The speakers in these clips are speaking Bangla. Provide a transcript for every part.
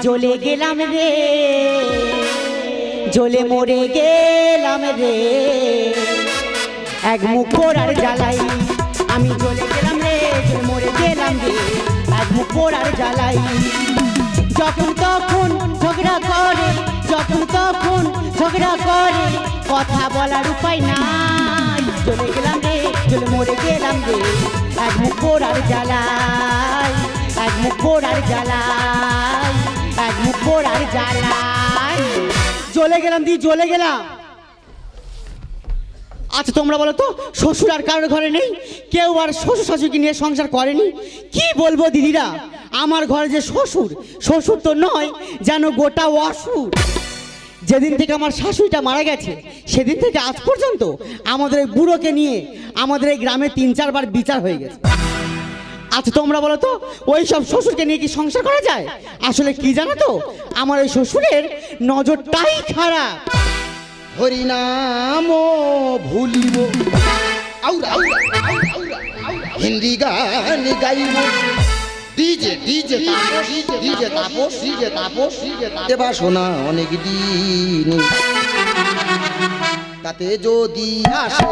জ্বলে গেলাম রে। জ্বলে মরে গেলাম রে। এক মুখ পোড়ার জ্বালাই। আমি জ্বলে গেলাম রে জ্বলে মরে গেলাম রে। এক মুখ পোড়ার জ্বালাই। যখন তখন ঝগড়া করে যখন তখন ঝগড়া করে কথা বলার উপায় নাই। জ্বলে গেলাম রে জ্বলে মরে গেলাম রে। এক মুখ পোড়ার জ্বালাই এক মুখ পোড়ার জ্বালাই। জ্বলে গেলাম দি, জ্বলে গেলাম। আচ্ছা তোমরা বলো তো, শ্বশুর আর কারোর ঘরে নেই? কেউ আর শ্বশুর শাশুড়িকে নিয়ে সংসার করেনি? কি বলব দিদিরা? আমার ঘরে যে শ্বশুর শ্বশুর তো নয়, যেন গোটা অসুর। যেদিন থেকে আমার শাশুড়িটা মারা গেছে, সেদিন থেকে আজ পর্যন্ত আমাদের এই বুড়োকে নিয়ে আমাদের এই গ্রামে তিন, চারবার বিচার হয়ে গেছে। আচ্ছা তোমরা বলো তো, ওই সব শ্বশুরকে নিয়ে কি সংসার করা যায়? আসলে কি জানো তো, আমার ওই শ্বশুরের নজরটাই খারাপ। হরিনাম ভুলিব। আউরা। হিন্দি গান গাইব। DJ DJ Tapas DJ Tapas DJ Tapas এবার শোনা অনেক দিন। তাতে যদি আসে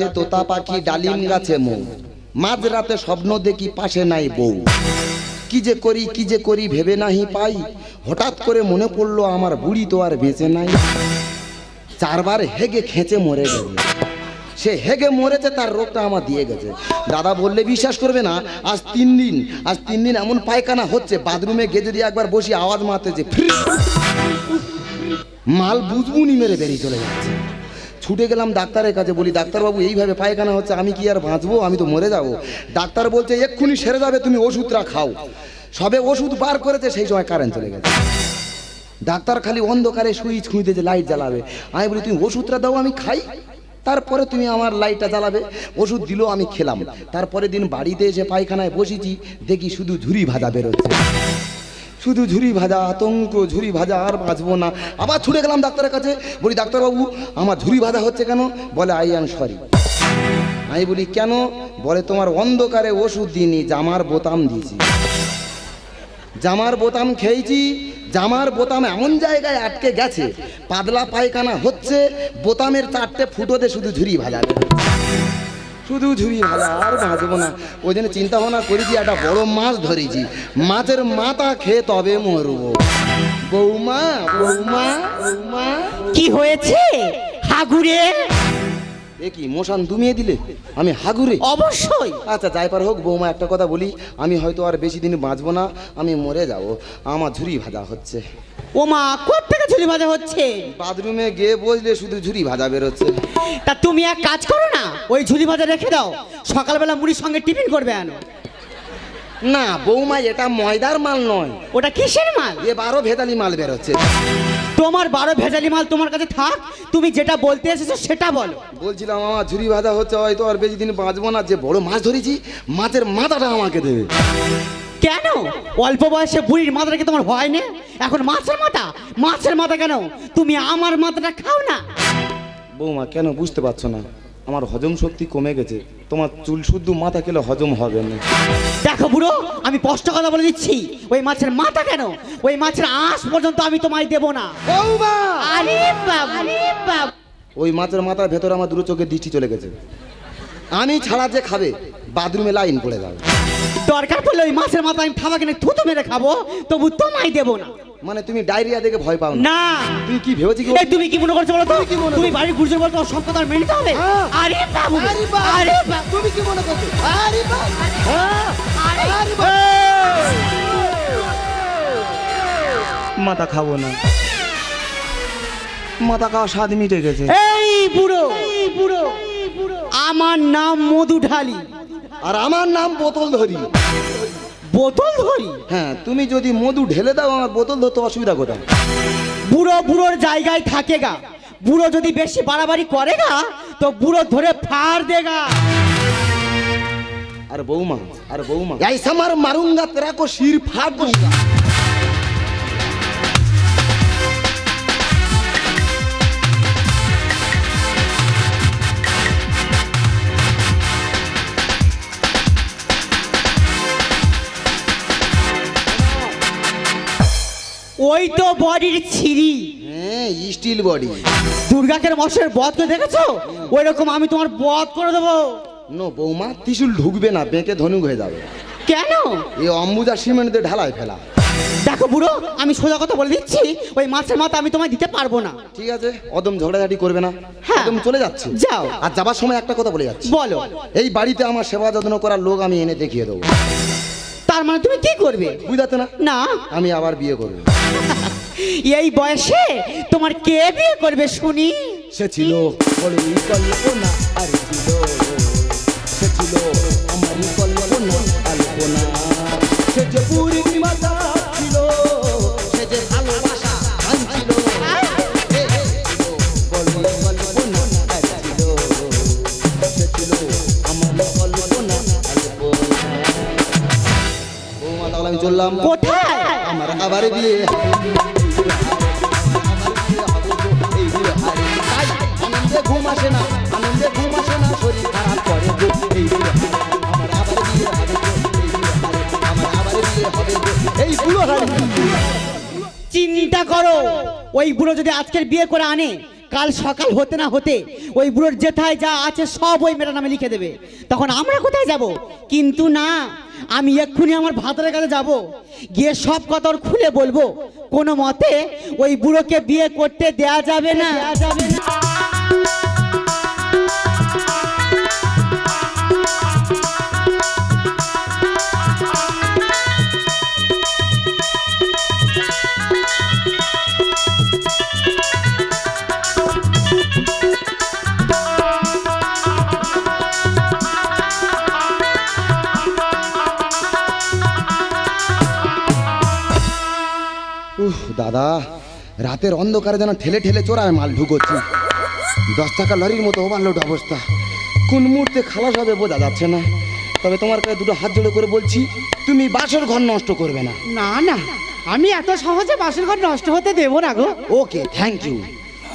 গাছে তোতা পাখি ডালিম গাছে মৌ। মাঝরাতে স্বপ্ন দেখি পাশে নাই বউ। কি যে করি, কি যে করি ভেবে নাহি পাই। হঠাৎ করে মনে পড়ল আমার বুড়ি তো আর বেঁচে নাই। চারবার হেগে খেঁচে মরে গেছে। সে হেগে মরেছে, তার রোগটা আমার দিয়ে গেছে। দাদা বললে, বিশ্বাস করবে না, আজ তিন দিন, আজ তিন দিন এমন পায়খানা হচ্ছে, বাথরুমে গিয়ে যদি একবার বসি আওয়াজ মারতেছে মাল বুঝবুনি মেরে বেরিয়ে চলে যাচ্ছে। ছুটে গেলাম ডাক্তারের কাছে, বলি, ডাক্তারবাবু, এইভাবে পায়খানা হচ্ছে, আমি কি আর বাঁচবো? আমি তো মরে যাব। ডাক্তার বলছে, এক্ষুনি সেরে যাবে, তুমি ওষুধটা খাও। সবে ওষুধ বার করেছে, সেই সময় কারেন্ট চলে গেছে। ডাক্তার খালি অন্ধকারে সুইচ খুঁজতেছে লাইট জ্বালাবে। আমি বলি, তুমি ওষুধটা দাও, আমি খাই। তারপরে তুমি আমার লাইটটা জ্বালাবে। ওষুধ দিলো, আমি খেলাম। তারপরে দিন বাড়িতে এসে পায়খানায় বসেছি, দেখি শুধু ঝুরি ভাজা বেরোচ্ছে। শুধু ঝুরি ভাজা, আতঙ্ক ঝুরি ভাজা আর বাঁচবো না। আবার ছুটে গেলাম ডাক্তারের কাছে, বলি, ডাক্তারবাবু, আমার ঝুরি ভাজা হচ্ছে কেন? বলে আই অ্যাম সরি আমি বলি, কেন? বলে, তোমার অন্ধকারে ওষুধ দিইনি, জামার বোতাম দিয়েছি। জামার বোতাম খেয়েছি, জামার বোতাম এমন জায়গায় আটকে গেছে, পাতলা পায়খানা হচ্ছে, বোতামের চারটে ফুটোতে শুধু ঝুরি ভাজা। শুধু ঝুড়ি ভাজা আর ভাজবো না। ওই জন্য চিন্তা ভাবনা করেছি, একটা বড় মাছ ধরেছি। মাছের মাথা খেয়ে তবে মরবো। বৌমা বৌমা বৌমা। কি হয়েছে? হাগুরে? এ কি মশান দুমিয়ে দিলে? আমি হাগুরে। অবশ্যই। আচ্ছা যাই পার হোক বৌমা একটা কথা বলি। আমি হয়তো আর বেশি দিন বাঁচবো না আমি মরে যাব। আমার ঝুরি ভাজা হচ্ছে। ও মা থেকে ঝুলি ভাজা হচ্ছে? বাথরুমে গিয়ে বসলে শুধু ঝুরি ভাজা বেরোচ্ছে। তা তুমি এক কাজ করো না ওই ঝুলি ভাজা রেখে দাও। সকালবেলা মুড়ির সঙ্গে টিফিন করবে আনো। না বৌমা এটা ময়দার মাল নয়। ওটা কিসের মাল? এ বারো ভেতালি মাল বেরোচ্ছে। তোমার বারো ভেজালি মাল তোমার কাছে থাক তুমি যেটা বলতে এসেছ সেটা বলো। বলছিলাম আমার ঝুরি ভাজা হচ্ছে হয়তো আর বেশি দিন বাঁচবো না। যে বড় মাছ ধরেছি মাছের মাথাটা আমাকে দেবে। কেন? অল্প বয়সে বুড়ির মাথাটা কি তোমার হয় না? এখন মাছের মাথা? মাছের মাথা কেন? তুমি আমার মাথাটা খাও না। বৌমা কেন বুঝতে পারছ না? আমার হজম শক্তি কমে গেছে। তোমার চুল শুদ্ধ মাথা খেলে হজম হবে না। দেখো বুড়ো আমি স্পষ্ট কথা বলে দিচ্ছি। ওই মাছের মাথা কেন? ওই মাছের আঁশ পর্যন্ত আমি তোমায় দেবো না। আরে বাবা আরে বাবা। ওই মাছের মাথার ভেতরে আমার দুটো চোখে দৃষ্টি চলে গেছে। আমি ছাড়া যে খাবে বাথরুমে লাইন পড়ে যাবে। দরকার পড়লে ওই মাছের মাথা আমি থাবা কিনে থুতু মেরে খাব তবু তোমায় দেবো না। মানে তুমি ডায়রিয়া দেখে ভয় পাও না। তুমি কি ভেবেছি কি তুমি কি মনে করছ বলো তো তুমি তুমি বাড়ির গুরুজন বলতো সব কথা মেনে হবে? হ্যাঁ। আরে বাবু আরে বাপ। আরে বাবু। তুমি কি মনে করছ? আরে বাপ। মাথা খাব না। মাথা খাওয়া স্বাদ মিটে গেছে। এই বুড়ো এই বুড়ো। আমার নাম মধু ঢালি আর আমার নাম বোতল ধরি বোতল ধরি? হ্যাঁ তুমি যদি মধু ঢেলে দাও আমার বোতল ধরতে অসুবিধা কোথায়? বুড়ো বুড়োর জায়গায় থাকে গা। বুড়ো যদি বেশি বাড়াবাড়ি করে গা তো বুড়ো ধরে ফাড় দে গা। আর বৌমা আর বৌমা। এই সামার মারুঙ্গা তেরা কো শির ফাড় দুঙ্গা ওই তো বডির ছিরি হ্যাঁ স্টিল বডি দুর্গাকের মশের বধ করে দেখেছ? ওই রকম আমি তোমার বধ করে দেবো। নো বৌমা ত্রিশুল ঢুকবে না বেঁকে ধনুক হয়ে যাবে। কেন? এই অম্বুজা সিমেন্ট দিয়ে ঢালাই ফেলা। দেখো বুড়ো আমি সোজা কথা বলে দিচ্ছি ওই মাছের মাথা আমি তোমায় দিতে পারব না। ঠিক আছে অদম ঝগড়াঝাটি করবে না। হ্যাঁ। একদম চলে যাচ্ছে। যাও। আর যাবার সময় একটা কথা বলে যাচ্ছি। বলো। এই বাড়িতে আমার সেবা যত্ন করার লোক আমি এনে দেখিয়ে দেবো। তার মানে তুমি কি করবে? বুঝাতে না। না। আমি আবার বিয়ে করব। এই বয়সে তোমার কে বিয়ে করবে শুনি? সে ছিল বড়ই কল্পনা আর ছিল। সে ছিল আমারই কল্পনা কল্পনা। সে যে পূর্ণিমাটা ছিল চললাম কোথায়? আমার আবার বিয়ে এই বিয়ে হারে তাই আনন্দে ঘুম আসে না আনন্দে ঘুম আসে না শরীর খারাপ করে গো। এই বিয়ে হারে আমার আবার বিয়ে হবে গো। এই বিয়ে হারে আমার আবার বিয়ে হবে এই বুড়ো চিন্তা করো ওই বুড়ো যদি আজকের বিয়ে করে আনে কাল সকাল হতে না হতে ওই বুড়োর যেথায় যা আছে সব ওই মেয়েটার নামে লিখে দেবে। তখন আমরা কোথায় যাব? কিন্তু না, আমি এক্ষুনি আমার ভাতারের কাছে যাব। গিয়ে সব কথা খুলে বলব। কোনো মতে ওই বুড়োকে বিয়ে করতে দেয়া যাবে না। যাবে দাদা রাতের অন্ধকারে যেন ঠেলে ঠেলে চোরায় মাল ঢুকোচ্ছি। দশ টাকা লরির মতো ওভারলোড অবস্থা। কোন মুহূর্তে খালাস হবে বোঝা যাচ্ছে না। তবে তোমার কাছে দুটো হাত জোড়ে করে বলছি তুমি বাসর ঘর নষ্ট করবে না। না না আমি এত সহজে বাসর ঘর নষ্ট হতে দেবো না গো। ওকে থ্যাংক ইউ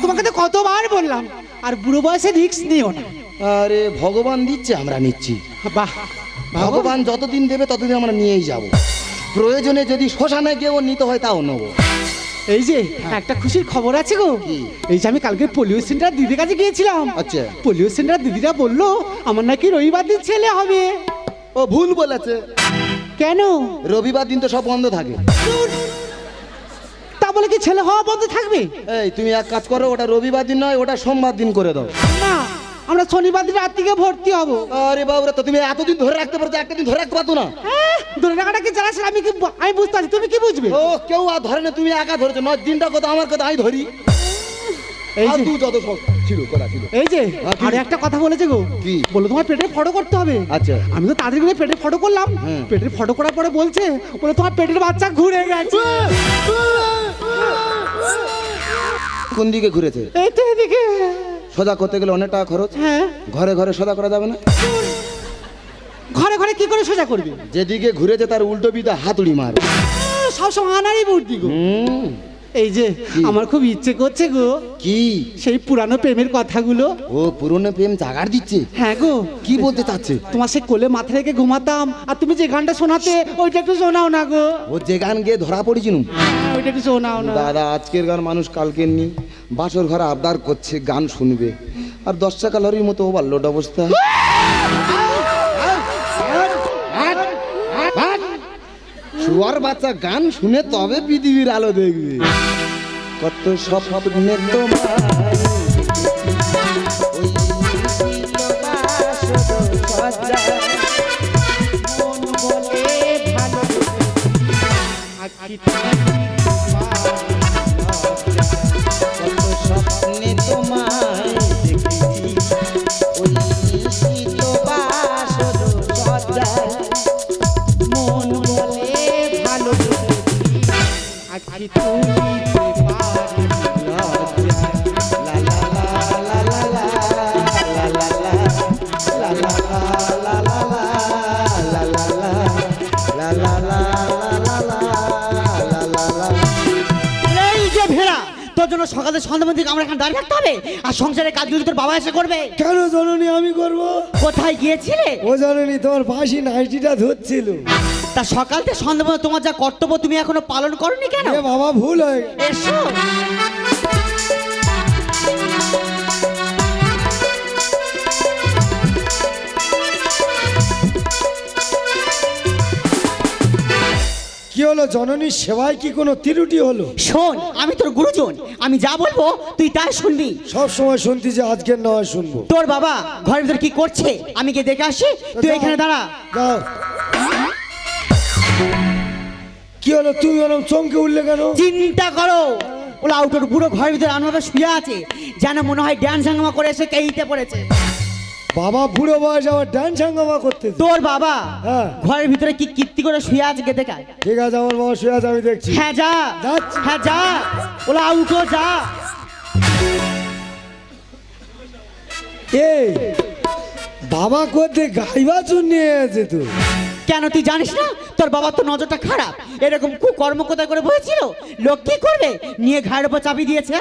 তোমাকে তো কতবার বললাম আর বুড়ো বয়সে রিস্ক নিও না। আরে ভগবান দিচ্ছে আমরা নিচ্ছি। বাহ ভগবান ভগবান যতদিন দেবে ততদিন আমরা নিয়েই যাব। প্রয়োজনে যদি শ্মশানে গিয়েও নিতে হয় তাও নেব। এই যে একটা খুশির খবর আছে গো। এই যে আমি কালকে পোলিও সেন্টার দিদির কাছে গিয়েছিলাম। আচ্ছা। পোলিও সেন্টার দিদিরা বলল আমার নাকি রবিবার দিন ছেলে হবে। ও ভুল বলেছে। কেন? রবিবার দিন তো সব বন্ধ থাকে। তা বলে কি ছেলে হওয়া বন্ধ থাকবে? এই তুমি এক কাজ করো ওটা রবিবার দিন নয় ওটা সোমবার দিন করে দাও। না আমরা শনিবার দিন রাত থেকে ভর্তি হব। আরে বাবুরা তো তুমি এতদিন ধরে রাখতে পারতো একটা দিন ধরে রাখতে পারতো না? হ্যাঁ, ধরে রাখাটা কি জানা আমি কি আমি বুঝতে পারছি। তুমি কি বুঝবে? ও কেউ আর ধরে না তুমি একা ধরেছো। নয় দিনটা কথা আমার কথা আমি ধরি। এই আর যে যত ছিল কথা ছিল। এই যে হ্যাঁ, একটা কথা বলেছে গো। কি? বলো তোমার পেটে ফটো করতে হবে। আচ্ছা। আমি তো তাড়াতাড়ি করে পেটে ফটো করলাম। পেটের ফটো করার পরে বলছে বলে তোমার পেটের বাচ্চা ঘুরে গেছে। কোন দিকে ঘুরেছে? এই তো সোজা করতে গেলে অনেক টাকা খরচ। হ্যাঁ। ঘরে ঘরে সোজা করা যাবে না। ঘরে ঘরে কি করে সোজা করবে? যেদিকে ঘুরেছে তার উল্টো বিদা হাতুড়ি মার। সব সময় আনারই বুদ্ধি গো। হুম। এই যে আমার খুব ইচ্ছে করছে গো। কি? সেই পুরানো প্রেমের কথাগুলো। ও পুরনো প্রেম জাগার দিচ্ছে? হ্যাঁ গো। কি বলতে চাচ্ছে? তোমার সে কোলে মাথা রেখে ঘুমাতাম আর তুমি যে গানটা শোনাতে ওইটা একটু শোনাও না গো। ও যে গান গিয়ে ধরা পড়েছিল হ্যাঁ, ওইটা একটু শোনাও না। দাদা আজকের গান মানুষ কালকের নি। বাসর ঘরে আবদার করছে, গান শুনবে। আর দশ টাকা লরির মতো ওভারলোড অবস্থা। শুয়ার বাচ্চা গান শুনে তবে পৃথিবীর আলো দেখবে। কত স্বপ্নে তোমার আমাদের সন্ধ্যা দিকে আমরা এখন দাঁড়িয়ে থাকতে হবে? আর সংসারের কাজগুলো তোর বাবা এসে করবে? কেন জননী আমি করব? কোথায় গিয়েছিলে? ও জননী তোর ফাঁসি নাইটিটা ধরছিল। তা সকাল থেকে সন্ধ্যা তোমার যা কর্তব্য তুমি এখনও পালন করনি কেন? এ বাবা ভুল হয় এসো। হলো জননীর সেবায় কি কোনো ত্রুটি হলো? শোন আমি তোর গুরুজন। আমি যা বলব তুই তাই শুনবি। সব সময় শুনতি যে আজকের নয় শুনব। তোর বাবা ঘরের ভিতর কি করছে? আমি গিয়ে দেখে আসি। তুই এখানে দাঁড়া। যাও। কি হলো? তুমি ওরকম চমকে উঠলে কেন? চিন্তা করো। ওলা আউটোর বুড়ো ঘরের ভিতরে আনভাবে শুয়ে আছে। যেন মনে হয় ড্যান্স হাঙ্গামা করে এসে কেইতে পড়েছে। বাবা বুড়ো বয়স আবার ডান্স হাঙ্গামা করতে তোর বাবা হ্যাঁ। ঘরের ভিতরে কি কীর্তি করে শুয়ে আছে গেতে দেখা। ঠিক আছে আমার বাবা শুয়ে আছে আমি দেখছি। হ্যাঁ যা। হ্যাঁ যা। ওলা উঠো যা। এই বাবা করতে গাইবা চুন নিয়ে আছে তো কেন তুই জানিস না? তোর বাবার তো নজরটা খারাপ। এরকম কর্ম কোথায় করে বসেছিল লোক কি করবে? নিয়ে ঘাড়ের উপর চাপি দিয়েছে।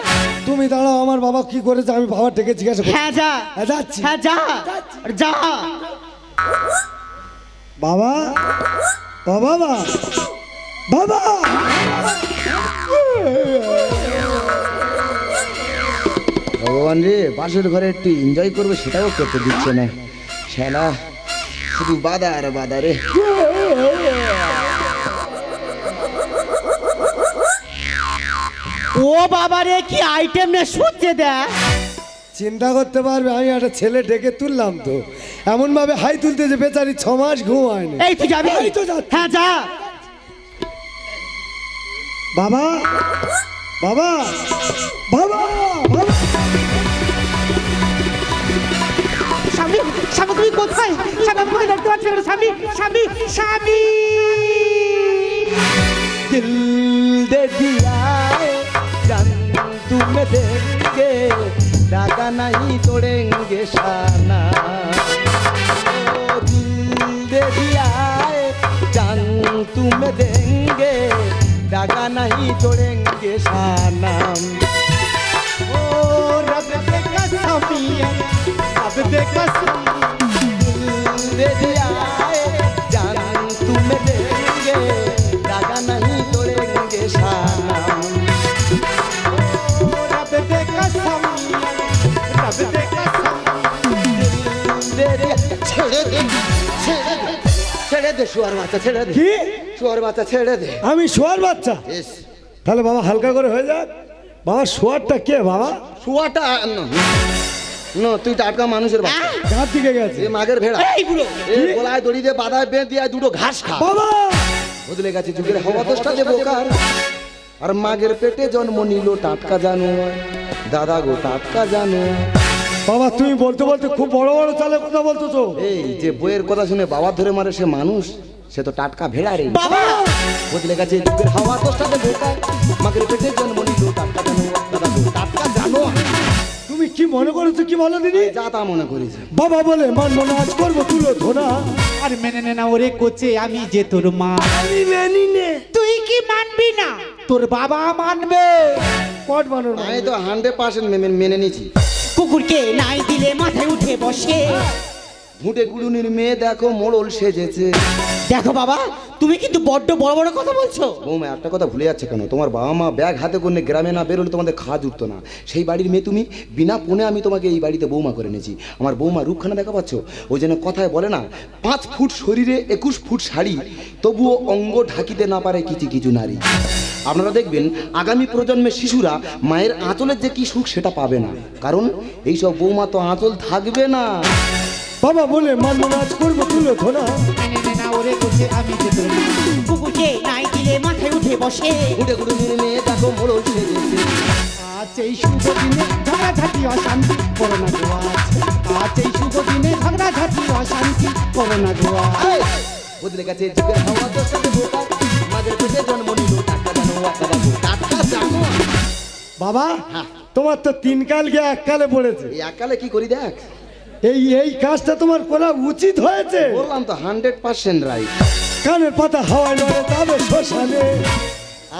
তুমি দাঁড়াও আমার বাবা কি করেছে আমি বাবা থেকে জিজ্ঞাসা করি হ্যাঁ যা। হ্যাঁ, যাচ্ছি। হ্যাঁ যা। যা। বাবা বাবা বাবা ভগবান রে বাসের ঘরে একটু এনজয় করবে সেটাও করতে দিচ্ছে না। সেনা শুধু বাধা আর বাধা রে ও বাবা রে কি আইটেম নে সূর্যে দেয় চিন্তা করতে পারবে আমি একটা ছেলে ডেকে তুললাম তো। এমন ভাবে হাই তুলতে যে বেচারি ছ মাস ঘুম হয়নি এই তুই যাবি? এই তো যাচ্ছি। হ্যাঁ যা। বাবা বাবা বাবা বাবা। স্বামী স্বামী তুমি কোথায় স্বামী আমাকে দেখতে পাচ্ছি না স্বামী স্বামী স্বামী दिल दे दिया है, जान तुम्हें देंगे दागा नहीं तोड़ेंगे शाना ओ दिल दे दिया है, जान तुम्हें देंगे दागा नहीं तोड़ेंगे शाना ও রব দে কসমি রব দে কসম दिल दे दिया ছেড়ে দে শুয়ার বাচ্চা ছেড়ে দে কি? শুয়ার বাচ্চা ছেড়ে দে আমি শোয়ার বাচ্চা? তাহলে বাবা হালকা করে হয়ে যাক। বাবা শোয়ারটা কে বাবা? শুয়াটা ন তুই টাটকা মানুষের বাচ্চা। কার দিকে গেছে। এ মাগের ভেড়া। এই বুড়ো। এ গলায় দড়ি দিয়ে বাধায় বেঁধ দিয়ে দুটো ঘাস খা। বাবা। বদলে গেছে যুগের হওয়া যে বোকার আর মাগের পেটে জন্ম নিল টাটকা জানোয়ার। দাদা গো টাটকা জানোয়ার। বাবা তুমি বলতে বলতে খুব বড় বড় চালে কথা বলতো তো। এই যে বইয়ের কথা শুনে বাবা ধরে মারে সে মানুষ সে তো টাটকা ভেড়া রে। বাবা! বদলে গেছে যুগের হাওয়া দোষটাতে বোকা মাগের পেটে জন্ম নিল টাটকা জানোয়ার। দাদা গো টাটকা জানোয়ার। তুমি কি মনে করেছ কি বলো দিদি? যা তা মনে করিস বাবা বলে মানবো না আজ করব তুলো ধোনা। আর মেনে নে না ওরে কোচে আমি যে তোর মা। আমি মেনি নে। তুই কি মানবি না? তোর বাবা মানবে। পট বানোর আমি তো হান্ড্রেড পার্সেন্ট মেনে নিয়েছি। কুকুরকে নাই দিলে মাথায় উঠে বসে। ঘুঁটে গুলুনির মেয়ে দেখো মোড়ল সেজেছে। দেখো বাবা তুমি কিন্তু বড্ড বড় বড় কথা বলছো। বৌমা একটা কথা ভুলে যাচ্ছে কেন? তোমার বাবা মা ব্যাগ হাতে করে গ্রামে না বেরোলে তোমাদের খাওয়া জুটতো না। সেই বাড়ির মেয়ে তুমি বিনা পণে আমি তোমাকে এই বাড়িতে বৌমা করে এনেছি। আমার বৌমা রূপখানা দেখা পাচ্ছ? ওই জন্য কথায় বলে না পাঁচ ফুট শরীরে একুশ ফুট শাড়ি তবুও অঙ্গ ঢাকিতে না পারে কিছু কিছু নারী। আপনারা দেখবেন আগামী প্রজন্মের শিশুরা মায়ের আঁচলের যে কি সুখ সেটা পাবে না। কারণ এইসব বৌমা তো আঁচল থাকবে না। বাবা বলে মানবো না আজ করব তুলো ধোনা ওরে কোচে আমি যে তোর। কুকুরকে নাই দিলে মাথায় উঠে বসে। ঘুঁটে গুড়ুনির মেয়ে দেখো মোড়ল সেজেছে আজ এই শুভ দিনে ঝগড়াঝাটি অশান্তি করোনা গোয়া আজ এই শুভ দিনে ঝগড়াঝাটি অশান্তি করোনা গোয়া বদলে গেছে যুগের হাওয়া তো সাথে বোকা মাঝের পেটে জন্ম নিল টাকা জানো টাকা টাকা জানো? বাবা হ্যাঁ। তোমার তো তিন কাল গিয়ে এক কালে পড়েছে। এই একালে কি করি দেখ? এই এই কাজটা তোমার করা উচিত হয়েছে। বললাম তো হান্ড্রেড পার্সেন্ট রাইট কানের পাতা হাওয়ায় নড়ে তবে শ্মশানে।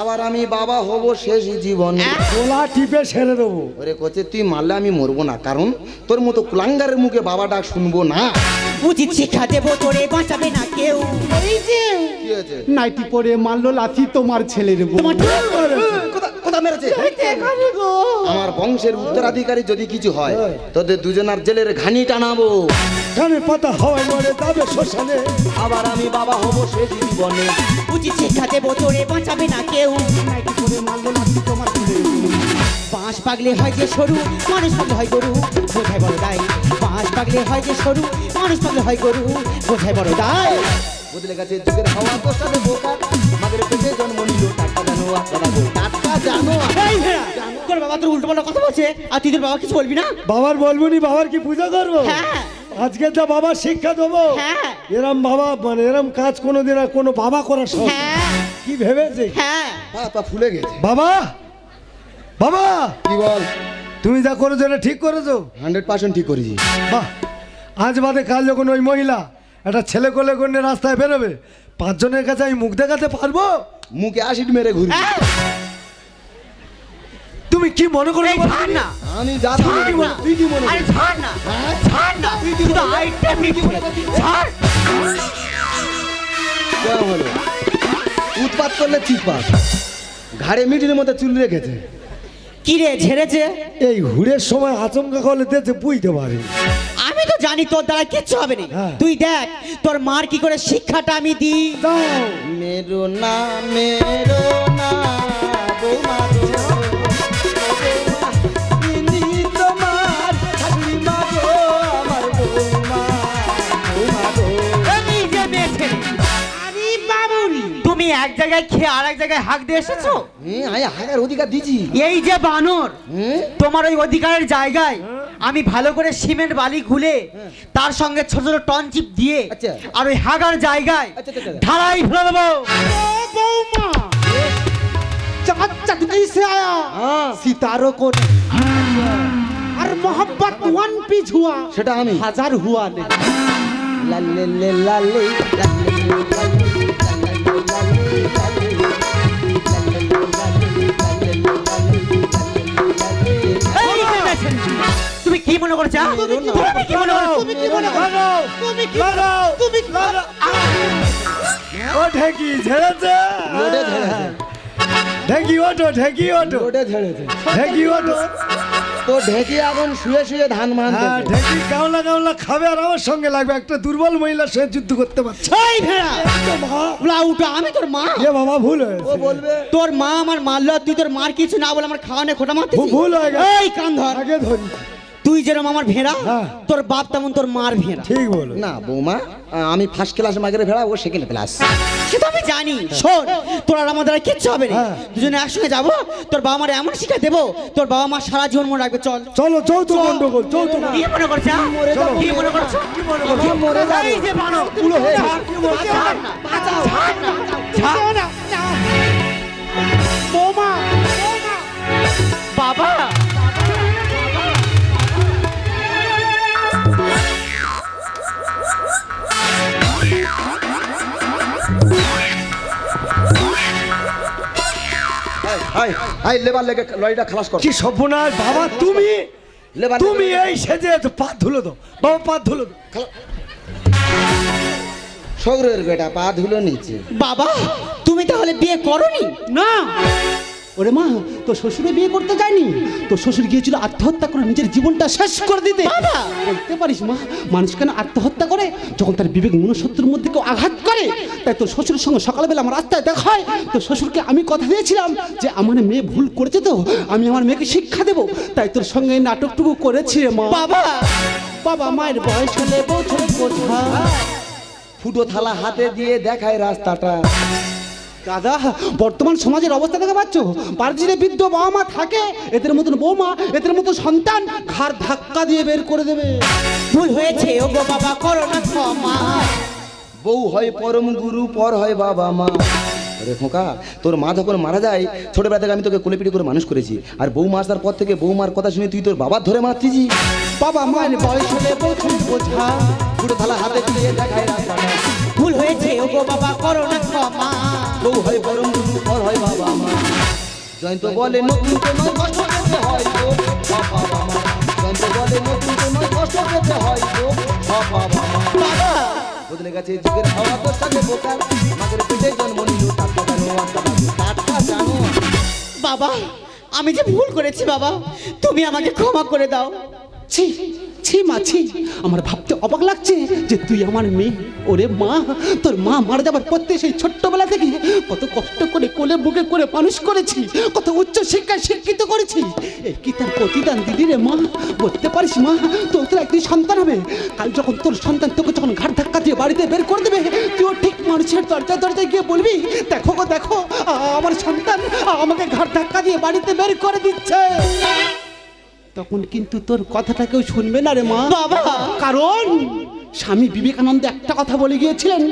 আবার আমি বাবা হব শেষ জীবনে। গোলা টিপে সেরে দেবো। ওরে কোচে তুই মারলে আমি মরবো না কারণ তোর মতো কুলাঙ্গারের মুখে বাবা ডাক শুনব না। উচিত শিক্ষা দেবো তোরে বাঁচাবে না কেউ। এই যে নাইটি পরে মারলো লাথি তোমার ছেলের তোমার কোথা কোথা মেরেছে। আমার বংশের উত্তরাধিকারী যদি কিছু হয় তোদের দুজনার জেলের ঘানি টানাবো। কানে পাতা হাওয়ায় মরে তবে শ্মশানে। আবার আমি বাবা হব শেষ জীবনে। উচিত শিক্ষা দেবো তোরে বাঁচাবে না কেউ। তোমার বাঁশ পাগলে হয় যে সরু মানুষ পাগলে হয় গরু বোঝায় বড় দায়। বাঁশ পাগলে হয় যে সরু মানুষ পাগলে হয় গরু বোঝায় বড় দায়। বদলে গেছে যুগের হাওয়া দোষাতে বোকা মাদের পেটে জন্ম নিল জানো বাবা টাটকা জানো। এই ভেড়া তোর বাবা তোর উল্টো পাল্টা কথা বলছে আর তুই তোর বাবা কিছু বলবি না? বাবার বলব নি বাবার কি পূজা করব? হ্যাঁ। আজকে যা বাবা শিক্ষা দেবো হ্যাঁ। এরম বাবা মানে এরম কাজ কোনোদিন আর কোনো বাবা করার সব হ্যাঁ। কি ভেবেছে হ্যাঁ। পা ফুলে গেছে। বাবা! বাবা! কি বল? তুমি যা করেছ এটা ঠিক করেছ? হান্ড্রেড পার্সেন্ট ঠিক করেছি। বাহ! আজ বাদে কাল যখন ওই মহিলা একটা ছেলে কোলে করে রাস্তায় বেরোবে পাঁচজনের কাছে আমি মুখ দেখাতে পারব? মুখে অ্যাসিড মেরে ঘুরি হ্যাঁ। তুমি কি মনে করো এই ছাড় না। আমি যা তুই কি মনে- তুই কি মনে আরে? ছাড় না। ছাড় না। তুই তো আইটেম ছাড় কেমন হলো উৎপাত করলে চিৎপাত। ঘাড়ে মিটির মধ্যে চুল রেখেছে। কি রে ঝেড়েছে? এই হুড়ের সময় আচমকা করলে দিয়েছে বুঝতে পারি আমি তো জানি তোর দ্বারা কিচ্ছু হবে না। হ্যাঁ। তুই দেখ তোর মার কি করে শিক্ষাটা আমি দিই? মেরো না মেরো না। জায়গায় খেয়ে আর এক জায়গায় হাঁক দিয়ে এসেছ হাঁকার অধিকার দিছি এই যে বানর তোমার ওই অধিকারের জায়গায় আমি ভালো করে সিমেন্ট বালি গুলে তার সঙ্গে ছোট ছোট টন চিপ দিয়ে আর ওই হাগার জায়গায় ধারাই ফেলে দেবো সিতারো আর ওয়ান পিচ হুয়া সেটা আমি হাজার হুয়া নেই লালে লে লালে, লালে লে, লালে লে লালে, লালে লে লালে, লালে লে লালে। এই যে মেয়ে ছেলে, তুমি কি মনে করছ? তুমি কি মনে করছ? তুমি কি করো তুমি কি তুমি ও ঢেকি ঝেড়েছে। ঢেকি ওটো ঢেকি ঝেড়েছে। ঢেকি ওটো তো ঢেকি এখন শুয়ে শুয়ে ধান হ্যাঁ মানতে ঢেকি কামলা কামলা খাবে আর আমার সঙ্গে লাগবে। একটা দুর্বল মহিলা সে যুদ্ধ করতে পারছে। এই ভেড়া উলা উঠা আমি তোর মা। এ বাবা ভুল ও বলবে তোর মা আমার মারলো তুই তোর মার কিছু না বলে আমার খাওয়ানে খোটা মারতে ভুল হয়ে গেছে। এই কান ধর। আগে ধরি। তুই যেরকম আমার ভেড়া হ্যাঁ। তোর বাপ তেমন তোর মার ভেড়া। ঠিক বলো না বৌমা আমি ফার্স্ট ক্লাস মাগের ভেড়া ও সেকেন্ড ক্লাস সে তো আমি জানি। হ্যাঁ। শোন তোর আর আমাদের আর কিচ্ছু হবে না। হ্যাঁ। দুজনে একসঙ্গে যাব তোর বাবা মার এমন শিক্ষা দেবো তোর বাবা মা সারা জীবন মনে রাখবে চল। চলো চৌথ গন্ডগোল চৌথ কি মনে করছ কি মনে করছ কি মনে করছ? মরে যাবে? এই যে বানো পুরো হয়ে যাবে? না। বাবা। হাই হাই লেবার লেগে লরিটা খালাস কর। কি সর্বনাশ বাবা তুমি লেবার তুমি এই সেজে পা ধুলো দাও বাবা পা ধুলো দাও। সগরের বেটা পা ধুলো নিচে। বাবা তুমি তাহলে বিয়ে করনি? না। ওরে মা তো শ্বশুরে বিয়ে করতে যায়নি? তো শ্বশুর গিয়েছিল আত্মহত্যা করে নিজের জীবনটা শেষ করে দিতে! বলতে পারিস মা মানুষ কেন আত্মহত্যা করে? যখন তার বিবেক মনুষ্যত্বের মধ্যে কেউ আঘাত করে তাই তোর শ্বশুরের সঙ্গে সকালবেলা আমার রাস্তায় দেখা হয়। তো শ্বশুরকে আমি কথা দিয়েছিলাম যে আমার মেয়ে ভুল করেছে তো আমি আমার মেয়েকে শিক্ষা দেবো। তাই তোর সঙ্গে এই নাটকটুকু করেছি রে মা। বাবা! বাবা মায়ের বয়স হলে কোথা ফুটো থালা হাতে দিয়ে দেখায় রাস্তাটা। দাদা বর্তমান সমাজের অবস্থা দেখে পাচ্ছ? পার্জিনে বৃদ্ধ বাবা মা থাকে এদের মতন বৌমা এদের মতো সন্তান ঘাড় ধাক্কা দিয়ে বের করে দেবে। ভুল হয়েছে ও গো বাবা করো না ক্ষমা। বউ হয় পরম গুরু পর হয় বাবা মা। রে খোকা তোর মা যখন মারা যায় ছোটবেলা থেকে আমি তোকে কোলেপিটি করে মানুষ করেছি। আর বউ মা আসার পর থেকে বৌমার কথা শুনে তুই তোর বাবার ধরে মারতিছি বাবা মায়ের বয়স হলে বউ বোঝা। ফুটো থালা হাতে দিয়ে দেখায় ভুল হয়েছে ও গো বাবা করো না ক্ষমা। বউ হয় গুরু পর হয় বাবা আমার জয়ন্ত বলে, নতুন তো নয় কষ্ট পেতে হয় গো, বাবা আমার জয়ন্ত বলে, নতুন তো নয় কষ্ট পেতে হয় গো, বাবা আমার বদলে গেছে যুগের হাওয়া তো সাথে বোকার। মাগের পেটে জন্ম নিল টাটকা জানো টাটকা জানো বাবা, আমি যে ভুল করেছি বাবা, তুমি আমাকে ক্ষমা করে দাও। ছি ছি মা ছি আমার ভাবতে অবাক লাগছে যে তুই আমার মেয়ে। ওরে মা, তোর মা মারা যাবার পর সেই ছোট্টবেলা থেকে কত কষ্ট করে কোলে বুকে করে মানুষ করেছি, কত উচ্চ শিক্ষায় শিক্ষিত করেছি। এই কি তার প্রতিদান দিদি রে মা? বলতে পারিস মা, তোর তোর একদিন সন্তান হবে। কাল যখন তোর সন্তান তোকে যখন ঘাট ধাক্কা দিয়ে বাড়িতে বের করে দেবে, তুইও ঠিক মানুষের দরজা দরজায় গিয়ে বলবি, দেখো গো, দেখো আমার সন্তান আমাকে ঘাট ধাক্কা দিয়ে বাড়িতে বের করে দিচ্ছে। তখন কিন্তু তোর কথাটা কেউ শুনবে না রে মা। বাবা! কারণ স্বামী বিবেকানন্দ একটা কথা বলে গিয়েছিলেন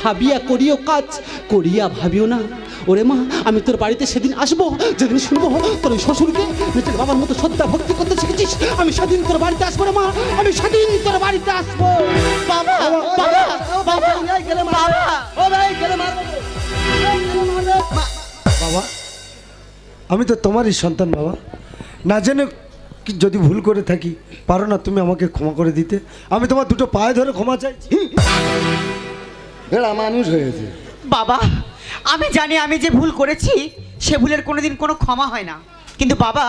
ভাবিয়া করিও কাজ করিয়া ভাবিও না। ওরে মা আমি তোর বাড়িতে সেদিন আসব যেদিন শুনব তোর ওই শ্বশুরকে নিজের বাবার মতো শ্রদ্ধা ভক্তি করতে শিখেছিস আমি সেদিন তোর বাড়িতে আসব রে মা আমি সেদিন তোর বাড়িতে আসব। বাবা বাবা বাবা বাবা গেলে মার বাবা আমি তো তোমারই সন্তান বাবা। না জেনে যদি ভুল করে থাকি পারো না তুমি আমাকে ক্ষমা করে দিতে। আমি তোমার দুটো পায়ে ধরে ক্ষমা চাইছি। মানুষ হয়েছে। বাবা আমি জানি আমি যে ভুল করেছি সে ভুলের কোনোদিন কোনো ক্ষমা হয় না। কিন্তু বাবা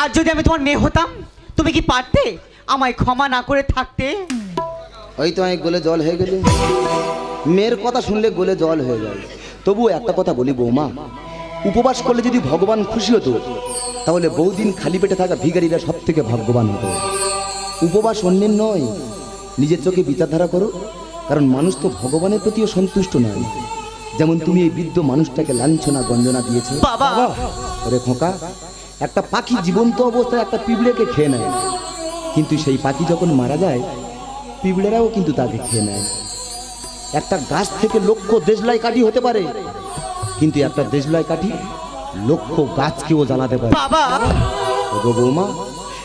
আজ যদি আমি তোমার মেয়ে হতাম তুমি কি পারতে আমায় ক্ষমা না করে থাকতে? ওই তো আমি গোলে জল হয়ে গেলে। মেয়ের কথা শুনলে গোলে জল হয়ে যায়। তবু একটা কথা বলি বৌমা উপবাস করলে যদি ভগবান খুশি হতো তাহলে বহুদিন খালি পেটে থাকা ভিখারিরা সব থেকে ভাগ্যবান হতো। উপবাস অন্যের নয় নিজের চোখে বিচারধারা করো কারণ মানুষ তো ভগবানের প্রতিও সন্তুষ্ট নয়। যেমন তুমি এই বৃদ্ধ মানুষটাকে লাঞ্ছনা গঞ্জনা দিয়েছ। বাবা! ওরে খোকা একটা পাখি জীবন্ত অবস্থায় একটা পিঁপড়েকে খেয়ে নেয়। কিন্তু সেই পাখি যখন মারা যায় পিঁপড়েরাও কিন্তু তাকে খেয়ে নেয়। একটা গাছ থেকে লক্ষ দেশলাই কাঠি হতে পারে কিন্তু একটা দেশলাই কাঠি লক্ষ গাছকেও জানাতে পারে। বাবা! বৌমা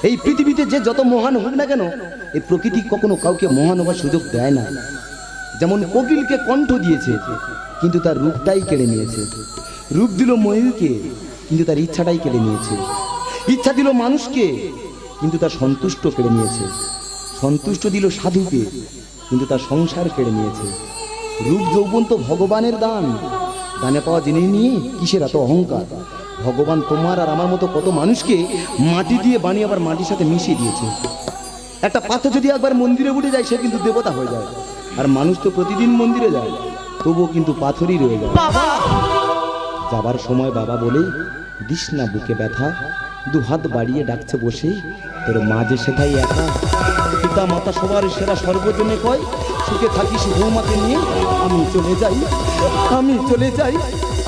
এই পৃথিবীতে যে যত মহান হোক না কেন এই প্রকৃতি কখনো কাউকে মহান হবার সুযোগ দেয় না। যেমন কোকিলকে কণ্ঠ দিয়েছে কিন্তু তার রূপটাই কেড়ে নিয়েছে। রূপ দিল ময়ূরকে কিন্তু তার ইচ্ছাটাই কেড়ে নিয়েছে। ইচ্ছা দিল মানুষকে কিন্তু তার সন্তুষ্ট কেড়ে নিয়েছে। সন্তুষ্ট দিল সাধুকে কিন্তু তার সংসার কেড়ে নিয়েছে। রূপ যৌবন তো ভগবানের দান। দানে পাওয়া জিনিস নিয়ে কিসের এত অহংকার? ভগবান তোমার আর আমার মতো কত মানুষকে মাটি দিয়ে বানিয়ে আবার মাটির সাথে মিশিয়ে দিয়েছে। একটা পাথর যদি একবার মন্দিরে উঠে যায় সে কিন্তু দেবতা হয়ে যায়। আর মানুষ তো প্রতিদিন মন্দিরে যায় তবুও কিন্তু পাথরই রয়ে যায়। যাবার সময় বাবা বলে দিস না বুকে ব্যথা দু হাত বাড়িয়ে ডাকছে বসে তোর মা যে সেটাই একা। পিতা মাতা সবার সেরা সর্বজনে কয় সুখে থাকিস বৌমাকে নিয়ে আমি চলে যাই। আমি চলে যাই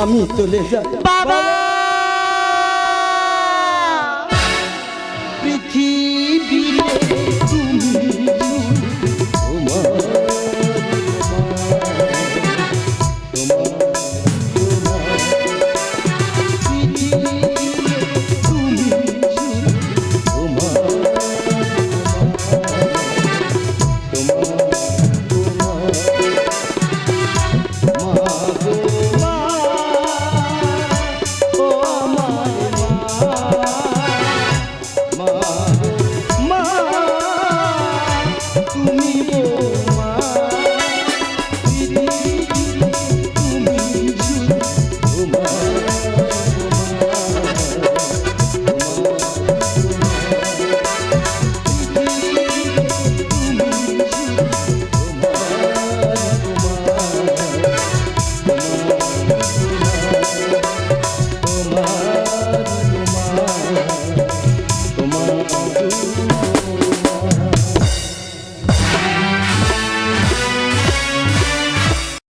আমি চলে যাই। বাবা